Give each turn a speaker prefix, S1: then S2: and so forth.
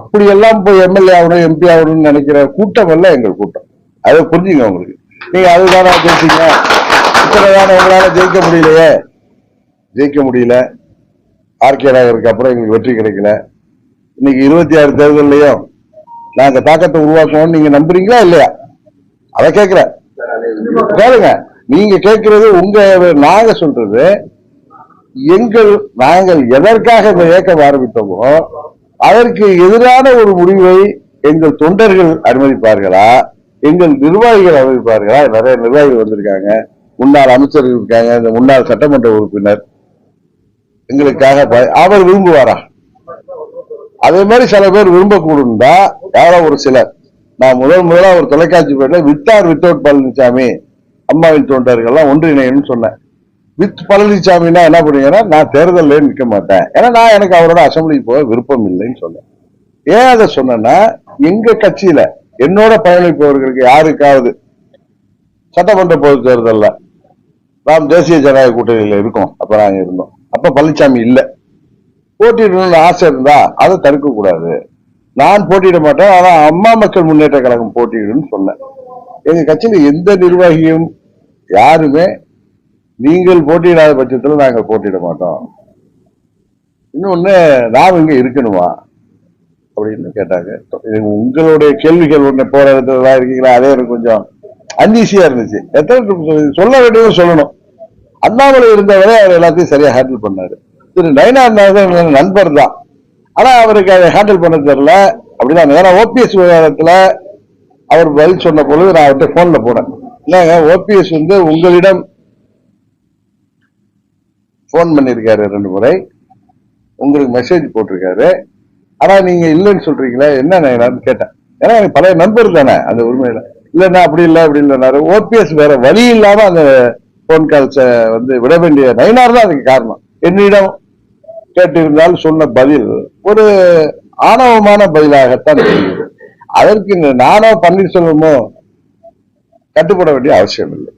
S1: அப்படியெல்லாம் போய் எம்எல்ஏ ஆகணும் எம்பி ஆகணும்னு நினைக்கிற கூட்டம் அல்ல எங்கள் கூட்டம். அதை புரிஞ்சுங்க உங்களுக்கு நீங்க அதுதானா ஜெயிச்சீங்க இத்தனை உங்களால ஜெயிக்க முடியலையே. ஜெயிக்க முடியல. ஆர்கே நகருக்கு அப்புறம் எங்களுக்கு வெற்றி கிடைக்கல. இன்னைக்கு இருபத்தி ஆறு தேர்தல்லையும் நாங்க தாக்கத்தை உருவாக்கணும்னு நீங்க நம்புறீங்களா இல்லையா? அதை கேக்குறேன் கேளுங்க. நீங்க கேட்கறது உங்க நாங்க சொல்றது எங்கள் நாங்கள் எதற்காக இந்த இயக்கம் ஆரம்பித்தோமோ அதற்கு எதிரான ஒரு முடிவை எங்கள் தொண்டர்கள் அனுமதிப்பார்களா? எங்கள் நிர்வாகிகள் அனுமதிப்பார்களா? நிறைய நிர்வாகிகள் வந்திருக்காங்க. முன்னாள் அமைச்சர்கள் இருக்காங்க. இந்த முன்னாள் சட்டமன்ற உறுப்பினர். எங்களுக்காக ப- அவர் விரும்புவாரா? அதே மாதிரி சில பேர் விரும்பக்கூடும் தான் யாரோ ஒரு சிலர். நான் முதல் முதலாக ஒரு தொலைக்காட்சி பேரில் வித்தார் வித்தவுட் பழனிசாமி. அம்மாவின் தொண்டர்கள்லாம் ஒன்றிணையன்னு சொன்னேன். வித் பழனிசாமின்னா என்ன பண்ணுவீங்கன்னா நான் தேர்தலில் நிற்க மாட்டேன். ஏன்னா நான் எனக்கு அவரோட அசம்பிளிக்கு போக விருப்பம் இல்லைன்னு சொன்னேன். ஏன் அதை சொன்னேன்னா எங்க கட்சியில என்னோட பயணிப்பவர்களுக்கு யாருக்காவது சட்டமன்ற பொது தேர்தலில் நாம் தேசிய ஜனநாயக கூட்டணியில் இருக்கோம். அப்ப நாங்கள் இருந்தோம். அப்ப பழனிசாமி இல்லை. போட்டியிடணும்னு ஆசை இருந்தா அதை தடுக்க கூடாது நான் போட்டியிட மாட்டேன் ஆனா அம்மா மக்கள் முன்னேற்ற கழகம் போட்டியிடுன்னு சொன்னேன். எங்க கட்சியில எந்த நிர்வாகியும் யாருமே நீங்கள் போட்டியிடாத பட்சத்துல நாங்கள் போட்டியிட மாட்டோம். இன்னொன்னு நாம் இங்கே இருக்கணுமா? அப்படின்னு கேட்டாங்க. உங்களுடைய கேள்விகள் ஒண்ணு போகிற இடத்துல இருக்கீங்களா? அதே எனக்கு கொஞ்சம் அன்ஈஸியாக இருந்துச்சு. எத்தனை சொல்ல வேண்டியது சொல்லணும். அண்ணாமலை இருந்தவரை அவர் எல்லாத்தையும் சரியா ஹேண்டில் பண்ணாரு. திரு நயனா நாகர் நண்பர் தான். ஆனா அவருக்கு அதை ஹேண்டில் பண்ண தெரில அப்படிதான் ஏன்னா ஓபிஎஸ் விவகாரத்தில் அவர் பதில் சொன்ன பொழுது நான் அவர்கிட்ட ஃபோனில் போனேன். இல்லைங்க ஓபிஎஸ் வந்து உங்களிடம் ஃபோன் பண்ணியிருக்காரு ரெண்டு முறை. உங்களுக்கு மெசேஜ் போட்டிருக்காரு. ஆனால் நீங்கள் இல்லைன்னு சொல்கிறீங்களே என்ன நான் கேட்டேன். ஏன்னா எனக்கு பழைய நண்பர் தானே அந்த உரிமையில். இல்லைன்னா அப்படி இல்லை அப்படி இல்லைனாரு ஓபிஎஸ் வேற வழி இல்லாமல் அந்த ஃபோன் கால்ஸை வந்து விட வேண்டிய நயினார் தான் அதுக்கு காரணம். என்னிடம் கேட்டிருந்தால் சொன்ன பதில் ஒரு ஆணவமான பதிலாகத்தான் தெரிகிறது அதற்கு இந்த நானோ பன்னீர்செல்வமோ கட்டுப்பட வேண்டிய அவசியம் இல்லை